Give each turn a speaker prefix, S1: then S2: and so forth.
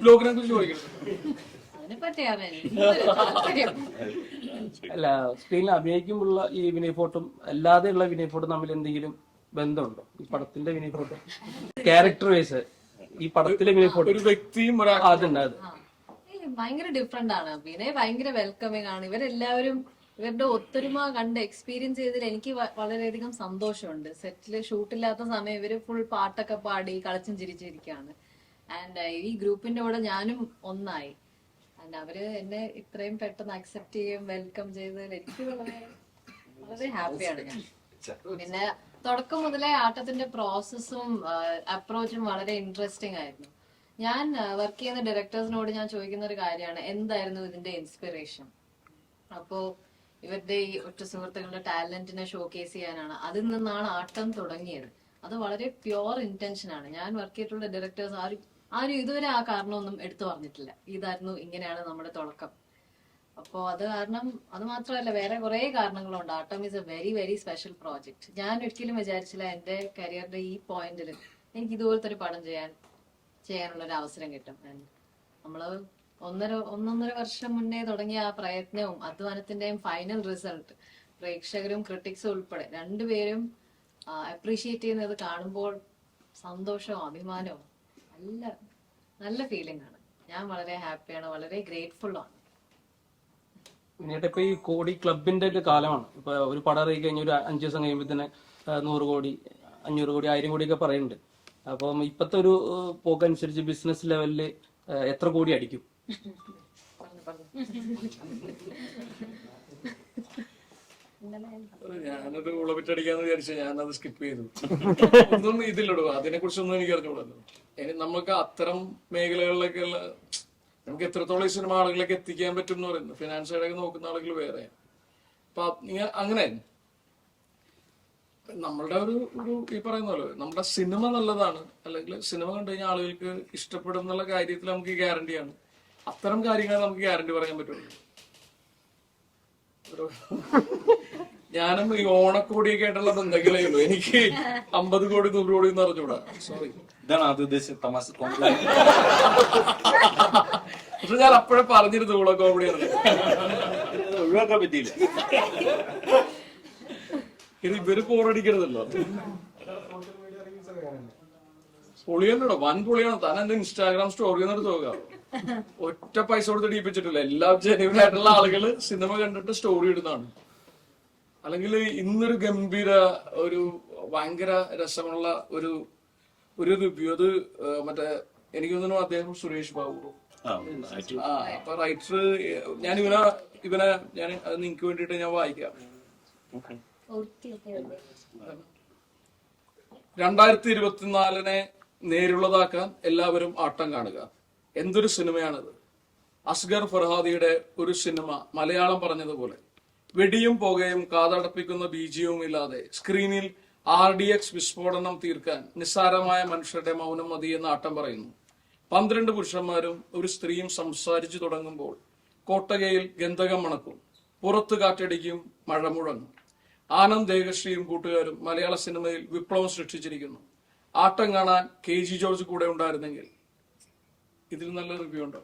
S1: ബ്ലോഗിനെ കുറിച്ച്
S2: അല്ല സ്ക്രീനിൽ അഭിനയിക്കുമ്പോഴുള്ള ഈ വിനയ് ഫോട്ടും അല്ലാതെയുള്ള വിനയ് ഫോട്ടും തമ്മിൽ എന്തെങ്കിലും ബന്ധമുണ്ടോ? ഈ പടത്തിന്റെ വിനയ് ഫോട്ടോ ക്യാരക്ടർ വൈസ് ഈ പടത്തിലെ വിനയ് ഫോട്ടോ
S1: ഒരു വ്യക്തിയും
S2: അതുണ്ട് അത്.
S3: ഭയങ്കര ഡിഫറെന്റ് ആണ്. വിനയ് ഭയങ്കര വെൽക്കമിങ് ആണ്. ഇവരെല്ലാവരും ഇവരുടെ ഒത്തൊരുമ കണ്ട് എക്സ്പീരിയൻസ് ചെയ്തതിൽ എനിക്ക് വളരെയധികം സന്തോഷമുണ്ട്. സെറ്റിൽ ഷൂട്ടില്ലാത്ത സമയം ഇവർ ഫുൾ പാട്ടൊക്കെ പാടി കളിച്ചും ചിരിച്ചിരിക്കുകയാണ് ആൻഡ് ഈ ഗ്രൂപ്പിന്റെ കൂടെ ഞാനും ഒന്നായി. ആൻഡ് അവർ എന്നെ ഇത്രയും പെട്ടെന്ന് അക്സെപ്റ്റ് ചെയ്യും വെൽക്കം ചെയ്തതിൽ എനിക്ക് വളരെ വളരെ ഹാപ്പിയാണ് ഞാൻ. പിന്നെ തുടക്കം മുതലേ ആട്ടത്തിന്റെ പ്രോസസ്സും അപ്രോച്ചും വളരെ ഇൻട്രസ്റ്റിംഗ് ആയിരുന്നു. ഞാൻ വർക്ക് ചെയ്യുന്ന ഡയറക്ടേഴ്സിനോട് ഞാൻ ചോദിക്കുന്ന ഒരു കാര്യമാണ് എന്തായിരുന്നു ഇതിന്റെ ഇൻസ്പിറേഷൻ അപ്പോ ഇവരുടെ ഈ ഒറ്റ സുഹൃത്തുക്കളുടെ ടാലന്റിനെ ഷോക്കേസ് ചെയ്യാനാണ്. അതിൽ നിന്നാണ് ആട്ടം തുടങ്ങിയത്. അത് വളരെ പ്യുവർ ഇന്റൻഷൻ ആണ്. ഞാൻ വർക്ക് ചെയ്തിട്ടുള്ള ഡയറക്ടേഴ്സ് ആരും ആരും ഇതുവരെ ആ കാരണമൊന്നും എടുത്തു പറഞ്ഞിട്ടില്ല. ഇതായിരുന്നു ഇങ്ങനെയാണ് നമ്മുടെ തുടക്കം. അപ്പോൾ അത് കാരണം അത് മാത്രമല്ല വേറെ കുറെ കാരണങ്ങളുണ്ട്. Aattam is a very very special project ഞാൻ ഒരിക്കലും വിചാരിച്ചില്ല എന്റെ കരിയറിന്റെ ഈ പോയിന്റിൽ എനിക്ക് ഇതുപോലത്തെ ഒരു പടം ചെയ്യാൻ ചെയ്യാനുള്ള ഒരു അവസരം കിട്ടും. നമ്മൾ ഒന്നര ഒന്നൊന്നര വർഷം മുന്നേ തുടങ്ങിയ ആ പ്രയത്നവും അധ്വാനത്തിന്റെയും ഫൈനൽ റിസൾട്ട് പ്രേക്ഷകരും ക്രിട്ടിക്സും ഉൾപ്പെടെ രണ്ടുപേരും അപ്രീഷിയേറ്റ് ചെയ്യുന്നത് കാണുമ്പോൾ സന്തോഷവും അഭിമാനവും നല്ല നല്ല ഫീലിംഗ് ആണ്. ഞാൻ വളരെ ഹാപ്പിയാണ് വളരെ ഗ്രേറ്റ്ഫുൾ ആണ്.
S2: ഇപ്പൊ ഈ കോടി ക്ലബിന്റെ ഒരു കാലമാണ്. ഇപ്പൊ ഒരു പടം ഇറങ്ങി കഴിഞ്ഞ ഒരു അഞ്ചു ദിവസം കഴിയുമ്പോൾ തന്നെ നൂറ് കോടി അഞ്ഞൂറ് കോടി ആയിരം കോടി ഒക്കെ പറയുന്നുണ്ട്. അപ്പം ഇപ്പത്തെ ഒരു പോക്കനുസരിച്ച് ബിസിനസ് ലെവലിൽ എത്ര കോടി അടിക്കും?
S1: ഞാനൊരു ഉളവിട്ടടിക്കാന്ന് വിചാരിച്ച ഞാനത് സ്കിപ്പ് ചെയ്തു. ഒന്നും ഇതില്ലടോ അതിനെ കുറിച്ചൊന്നും എനിക്ക് അറിഞ്ഞോളൂ ഇനി നമുക്ക് അത്തരം മേഖലകളിലൊക്കെ ഉള്ള നമുക്ക് എത്രത്തോളം ഈ സിനിമ ആളുകളിലേക്ക് എത്തിക്കാൻ പറ്റും എന്ന് പറയുന്നത് ഫിനാൻസ് സൈഡൊക്കെ നോക്കുന്ന ആളുകൾ വേറെ. അപ്പൊ അങ്ങനെ. നമ്മളുടെ ഒരു ഒരു ഈ പറയുന്ന പോലെ നമ്മുടെ സിനിമ നല്ലതാണ്. അല്ലെങ്കിൽ സിനിമ കണ്ടു കഴിഞ്ഞാൽ ആളുകൾക്ക് ഇഷ്ടപ്പെടും എന്നുള്ള കാര്യത്തിൽ നമുക്ക് ഗ്യാരണ്ടിയാണ് അത്തരം കാര്യങ്ങൾ നമുക്ക് ഗ്യാരണ്ടി പറയാൻ പറ്റുള്ളൂ. ഞാനും ഈ ഓണക്കോടിയൊക്കെ ആയിട്ടുള്ള ബന്ധങ്ങളേ ഉള്ളൂ എനിക്ക് അമ്പത് കോടി നൂറ് കോടി എന്ന് അറിഞ്ഞൂടാ സോറി
S4: ഇതാണ് അത് ഉദ്ദേശിച്ച തമാശ
S1: പക്ഷെ ഞാൻ അപ്പോഴേ പറഞ്ഞിരുന്നു ഓണ കോമഡി
S4: ഒഴിവാക്കാൻ പറ്റിയില്ല.
S1: ഇത് ഇവർ പോറടിക്കരുതല്ലോ പൊളിയല്ലോ വൻ പൊളിയാണ് താൻ എന്റെ ഇൻസ്റ്റാഗ്രാം സ്റ്റോറി എടുത്ത് നോക്കാം. ഒറ്റ പൈസ കൊടുത്ത് ഡീപ്പിച്ചിട്ടില്ല. എല്ലാ ജെന്യൂൻ ആയിട്ടുള്ള ആളുകൾ സിനിമ കണ്ടിട്ട് സ്റ്റോറി ഇടുന്നതാണ്. അല്ലെങ്കിൽ ഇന്നൊരു ഗംഭീര ഒരു ഭയങ്കര രസമുള്ള ഒരു ഒരു റിവ്യൂ അത് മറ്റേ എനിക്ക് തോന്നുന്നു അദ്ദേഹം സുരേഷ് ബാബു
S4: ആ
S1: അപ്പൊ റൈറ്റർ ഞാൻ ഇവനെ ഇവനെ ഞാൻ അത് നിങ്ങക്ക് വേണ്ടിട്ട് ഞാൻ വായിക്കാം. രണ്ടായിരത്തി ഇരുപത്തിനാലിനെ നേരുള്ളതാക്കാൻ എല്ലാവരും ആട്ടം കാണുക. എന്തൊരു സിനിമയാണിത്. അസ്ഗർ ഫർഹാദിയുടെ ഒരു സിനിമ മലയാളം പറഞ്ഞതുപോലെ. വെടിയും പുകയും കാതടപ്പിക്കുന്ന ബീജിയവും ഇല്ലാതെ സ്ക്രീനിൽ ആർ ഡി എക്സ് വിസ്ഫോടനം തീർക്കാൻ നിസ്സാരമായ മനുഷ്യരുടെ മൗനം മതി എന്ന് ആട്ടം പറയുന്നു. പന്ത്രണ്ട് പുരുഷന്മാരും ഒരു സ്ത്രീയും സംസാരിച്ചു തുടങ്ങുമ്പോൾ കോട്ടകയിൽ ഗന്ധകം മണക്കും. പുറത്ത് കാറ്റടിക്കും മഴ മുഴങ്ങും. ആനന്ദ് ദേഹശ്രീയും കൂട്ടുകാരും മലയാള സിനിമയിൽ വിപ്ലവം സൃഷ്ടിച്ചിരിക്കുന്നു. ആട്ടം കാണാൻ കെ ജി ജോർജ് കൂടെ ഉണ്ടായിരുന്നെങ്കിൽ. ഇതിൽ നല്ല റിവ്യൂ ഉണ്ടോ?